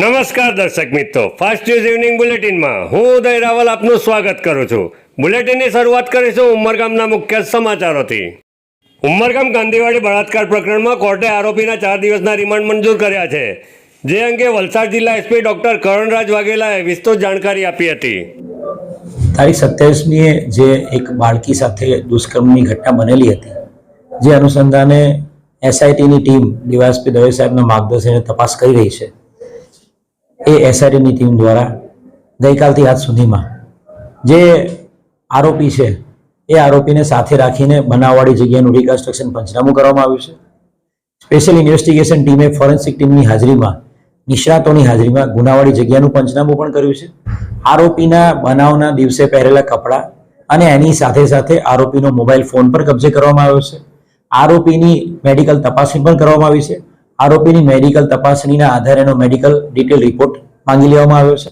નમસ્કાર દર્શક મિત્રો. ફાસ્ટ ન્યૂઝ ઇવનિંગ બુલેટિનમાં હું ઉદય રાવલ આપનું સ્વાગત કરું છું. બુલેટિનની શરૂઆત કરીશું ઉમરગામના મુખ્ય સમાચારોથી. ઉમરગામ ગાંધીવાડી બળાત્કાર પ્રકરણમાં કોર્ટે આરોપીના ચાર દિવસના રિમાન્ડ મંજૂર કર્યા છે. જે અંગે વલસાડ જિલ્લા એસપી ડોક્ટર કરણરાજ વાઘેલાએ વિસ્તૃત જાણકારી આપી હતી. તારીખ સત્યાવીસમીએ જે એક બાળકી સાથે દુષ્કર્મની ઘટના બનેલી હતી, જે અનુસંધાને એસઆઈટીની ટીમ ડીવાયએસપી દવે સાહેબના માર્ગદર્શને તપાસ કરી રહી છે. એ એસઆરઈની ટીમ દ્વારા ગઈકાલથી આજ સુધીમાં જે આરોપી છે, એ આરોપીને સાથે રાખીને બનાવવાળી જગ્યાનું રિકન્સ્ટ્રક્શન પંચનામું કરવામાં આવ્યું છે. સ્પેશિયલ ઇન્વેસ્ટિગેશન ટીમે ફોરેન્સિક ટીમની હાજરીમાં, નિષ્ણાતોની હાજરીમાં ગુનાવાળી જગ્યાનું પંચનામું પણ કર્યું છે. આરોપીના બનાવના દિવસે પહેરેલા કપડાં અને એની સાથે સાથે આરોપીનો મોબાઈલ ફોન પર કબજે કરવામાં આવ્યો છે. આરોપીની મેડિકલ તપાસણી પણ કરવામાં આવી છે. આરોપીની મેડિકલ તપાસણીના આધારે મેડિકલ ડિટેલ રિપોર્ટ માંગી લેવામાં આવ્યો છે.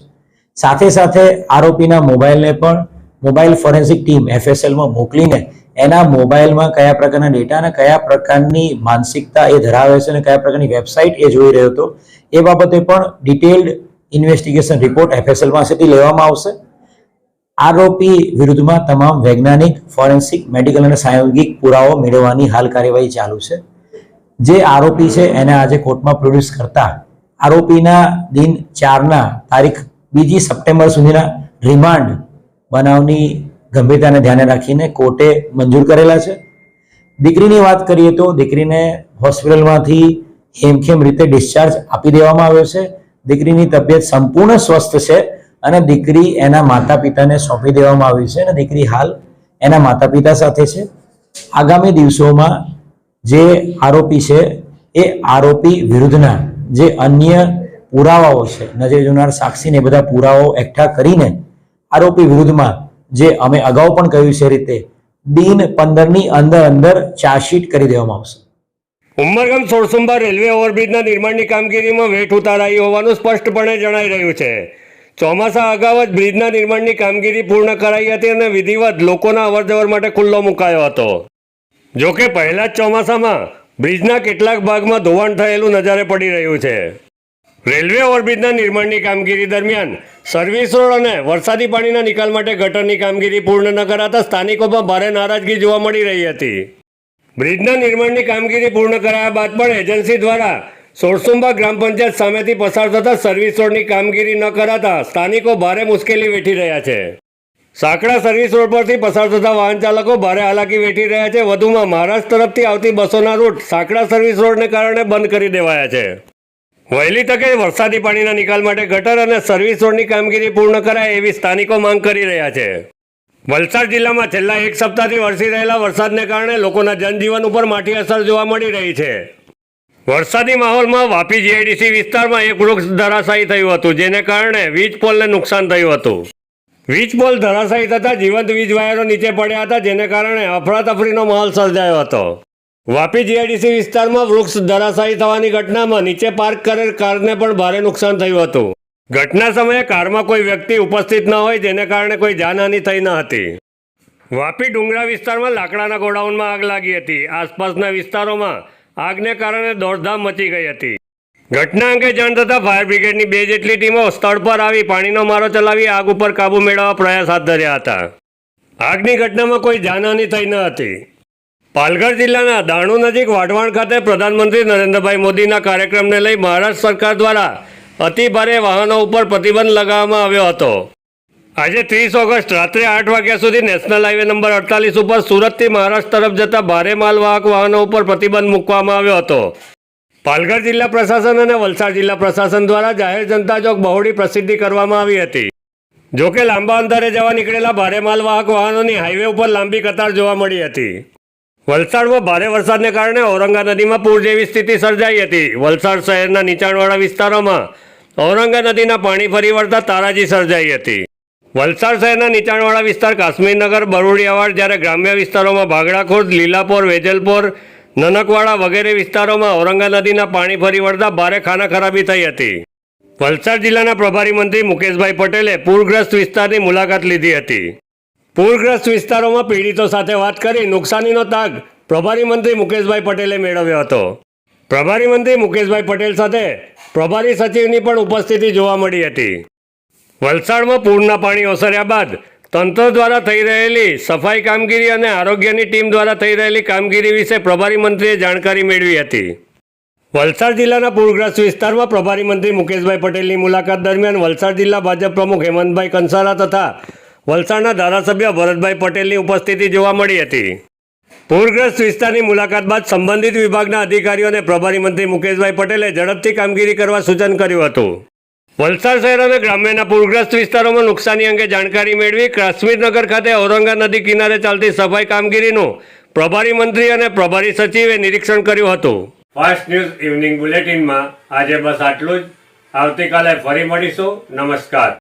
સાથે સાથે આરોપીના મોબાઈલને પણ મોબાઈલ ફોરેન્સિક ટીમ એફએસએલમાં મોકલીને એના મોબાઈલમાં કયા પ્રકારના ડેટા અને કયા પ્રકારની માનસિકતા એ ધરાવે છે અને કયા પ્રકારની વેબસાઇટ એ જોઈ રહ્યો હતો, એ બાબતે પણ ડિટેલ્ડ ઇન્વેસ્ટિગેશન રિપોર્ટ એફએસએલ પાસેથી લેવામાં આવશે. આરોપી વિરુદ્ધમાં તમામ વૈજ્ઞાનિક, ફોરેન્સિક, મેડિકલ અને સાયોગિક પુરાવો મેળવવાની હાલ કાર્યવાહી ચાલુ છે. જે આરોપી છે, એને આજે કોર્ટમાં પ્રોડ્યુસ કરતા આરોપીના દિન ચારના તારીખ બીજી સપ્ટેમ્બર સુધીના રિમાન્ડ બનાવની ગંભીરતાને ધ્યાને રાખીને કોર્ટે મંજૂર કરેલા છે. દીકરીની વાત કરીએ તો દીકરીને હોસ્પિટલમાંથી હેમખેમ રીતે ડિસ્ચાર્જ આપી દેવામાં આવ્યો છે. દીકરીની તબિયત સંપૂર્ણ સ્વસ્થ છે અને દીકરી એના માતા પિતાને સોંપી દેવામાં આવી છે અને દીકરી હાલ એના માતા પિતા સાથે છે. આગામી દિવસોમાં જે આરોપી છે, એ આરોપી વિરુદ્ધના જે અન્ય પુરાવાઓ છે, નજરે જોનાર સાક્ષીને બધા પુરાવાઓ એકઠા કરીને આરોપી વિરુદ્ધમાં જે અમે અગાઉ પણ કહ્યું છે રીતે દિન પંદરની અંદર અંદર ચાર્જશીટ કરી દેવામાં આવશે. ઉમરગામ સોરસુંબા રેલવે ઓવરબ્રિજના નિર્માણની કામગીરીમાં વેઠ ઉતારાઈ હોવાનું સ્પષ્ટપણે જણાઈ રહ્યું છે. ચોમાસા અગાઉ જ બ્રિજના નિર્માણની કામગીરી પૂર્ણ કરાઈ હતી અને વિધિવત લોકોના અવરજવર માટે ખુલ્લો મુકાયો હતો. જો કે પહેલા જ ચોમાસામાં બ્રિજના કેટલાક ભાગમાં ધોવાણ થયેલું નજરે પડી રહ્યું છે. રેલવે ઓવરબ્રિજના નિર્માણની કામગીરી દરમિયાન સર્વિસ રોડ અને વરસાદી પાણીના નિકાલ માટે ગટરની કામગીરી પૂર્ણ ન કરાતા સ્થાનિકોમાં ભારે નારાજગી જોવા મળી રહી હતી. બ્રિજના નિર્માણની કામગીરી પૂર્ણ કરાયા બાદ પણ એજન્સી દ્વારા સોરસુંબા ગ્રામ પંચાયત સામેથી પસાર થતા સર્વિસ રોડની કામગીરી ન કરાતા સ્થાનિકો ભારે મુશ્કેલી વેઠી રહ્યા છે. સાંકડા સર્વિસ રોડ પરથી પસાર થતા વાહન ચાલકો ભારે હાલાકી વેઠી રહ્યા છે. વધુમાં મહારાષ્ટ્ર તરફથી આવતી બસોના રૂટ સાંકડા સર્વિસ રોડને કારણે બંધ કરી દેવાયા છે. વહેલી તકે વરસાદી પાણીના નિકાલ માટે ગટર અને સર્વિસ રોડની કામગીરી પૂર્ણ કરાય એવી સ્થાનિકો માંગ કરી રહ્યા છે. વલસાડ જિલ્લામાં છેલ્લા એક સપ્તાહથી વરસી રહેલા વરસાદને કારણે લોકોના જનજીવન ઉપર માઠી અસર જોવા મળી રહી છે. વરસાદી માહોલમાં વાપી જીઆઈડીસી વિસ્તારમાં એક વૃક્ષ ધરાશાયી થયું હતું, જેને કારણે વીજ પોલને નુકસાન થયું હતું. વીજ પોલ ધરાશાયી થતાં જીવંત વીજ વાયરો નીચે પડ્યા હતા, જેને કારણે અફરાતફરીનો માહોલ સર્જાયો હતો. વાપી જીઆઈડીસી વિસ્તારમાં વૃક્ષ ધરાશાયી થવાની ઘટનામાં નીચે પાર્ક કરેલ કારને પણ ભારે નુકસાન થયું હતું. ઘટના સમયે કારમાં કોઈ વ્યક્તિ ઉપસ્થિત ન હોય, જેને કારણે કોઈ જાનહાનિ થઈ ન હતી. વાપી ડુંગરા વિસ્તારમાં લાકડાના ગોડાઉનમાં આગ લાગી હતી. આસપાસના વિસ્તારોમાં આગને કારણે દોડધામ મચી ગઈ હતી. ઘટના અંગે જાણ થતાં ફાયર બ્રિગેડની બે જેટલી ટીમો સ્થળ પર આવી પાણીનો મારો ચલાવી આગ ઉપર કાબુ મેળવવા પ્રયાસ હાથ ધર્યા હતા. આગની ઘટનામાં કોઈ જાનહાની થઈ ન હતી. પાલઘર જિલ્લાના દાણુ નજીક વાઢવાણ ખાતે પ્રધાનમંત્રી નરેન્દ્રભાઈ મોદીના કાર્યક્રમને લઈ મહારાષ્ટ્ર સરકાર દ્વારા અતિ ભારે વાહનો ઉપર પ્રતિબંધ લગાવવામાં આવ્યો હતો. આજે ત્રીસ ઓગસ્ટ રાત્રે આઠ વાગ્યા સુધી નેશનલ હાઈવે નંબર અડતાલીસ ઉપર સુરતથી મહારાષ્ટ્ર તરફ જતા ભારે માલવાહક વાહનો ઉપર પ્રતિબંધ મૂકવામાં આવ્યો હતો. પાલઘર જિલ્લા પ્રશાસન અને વલસાડ જિલ્લા પ્રશાસન દ્વારા જાહેર જનતા ચોક બહોળી પ્રસિદ્ધિ કરવામાં આવી હતી. જોકે લાંબા અંતરે જવા નીકળેલા ભારે માલવાહક વાહનોની હાઈવે ઉપર લાંબી કતાર જોવા મળી હતી. વલસાડમાં ભારે વરસાદને કારણે ઔરંગા નદીમાં પૂર જેવી સ્થિતિ સર્જાઈ હતી. વલસાડ શહેરના નીચાણવાળા વિસ્તારોમાં ઔરંગા નદીના પાણી ફરી વળતા તારાજી સર્જાઈ હતી. વલસાડ શહેરના નીચાણવાળા વિસ્તાર કાશ્મીરનગર બરુડિયાવાડ જ્યારે ગ્રામ્ય વિસ્તારોમાં ભાગડાખોર્દ લીલાપોર, વેજલપોર નનકવાડા વગેરે વિસ્તારોમાં ઔરંગા નદીના પાણી ફરી વળતા ભારે ખાના ખરાબી થઈ હતી. વલસાડ જિલ્લાના પ્રભારી મંત્રી મુકેશભાઈ પટેલે પૂરગ્રસ્ત વિસ્તારની મુલાકાત લીધી હતી. પૂરગ્રસ્ત વિસ્તારોમાં પીડિતો સાથે વાત કરી નુકસાનીનો તાગ પ્રભારી મંત્રી મુકેશભાઈ પટેલે મેળવ્યો હતો. પ્રભારી મંત્રી મુકેશભાઈ પટેલ સાથે પ્રભારી સચિવની પણ ઉપસ્થિતિ જોવા મળી હતી. વલસાડમાં પૂરના પાણી ઓસર્યા બાદ તંત્ર દ્વારા થઈ રહેલી સફાઈ કામગીરી અને આરોગ્યની ટીમ દ્વારા થઈ રહેલી કામગીરી વિશે પ્રભારી મંત્રીએ જાણકારી મેળવી હતી. વલસાડ જિલ્લાના પૂરગ્રસ્ત વિસ્તારમાં પ્રભારી મંત્રી મુકેશભાઈ પટેલની મુલાકાત દરમિયાન વલસાડ જિલ્લા ભાજપ પ્રમુખ હેમંતભાઈ કંસારા તથા વલસાડના ધારાસભ્ય ભરતભાઈ પટેલની ઉપસ્થિતિ જોવા મળી હતી. પૂરગ્રસ્ત વિસ્તારની મુલાકાત બાદ સંબંધિત વિભાગના અધિકારીઓને પ્રભારી મંત્રી મુકેશભાઈ પટેલે ઝડપથી કામગીરી કરવા સૂચન કર્યું હતું. વલસાડ શહેર અને ગ્રામ્યના પૂરગ્રસ્ત વિસ્તારોમાં નુકસાની અંગે જાણકારી મેળવી કાશ્મીરનગર ખાતે ઔરંગા નદી કિનારે ચાલતી સફાઈ કામગીરીનું પ્રભારી મંત્રી અને પ્રભારી સચિવે નિરીક્ષણ કર્યું હતું. ફાસ્ટ ન્યૂઝ ઇવનિંગ બુલેટિનમાં આજે બસ આટલું જ. આવતીકાલે ફરી મળીશું. નમસ્કાર.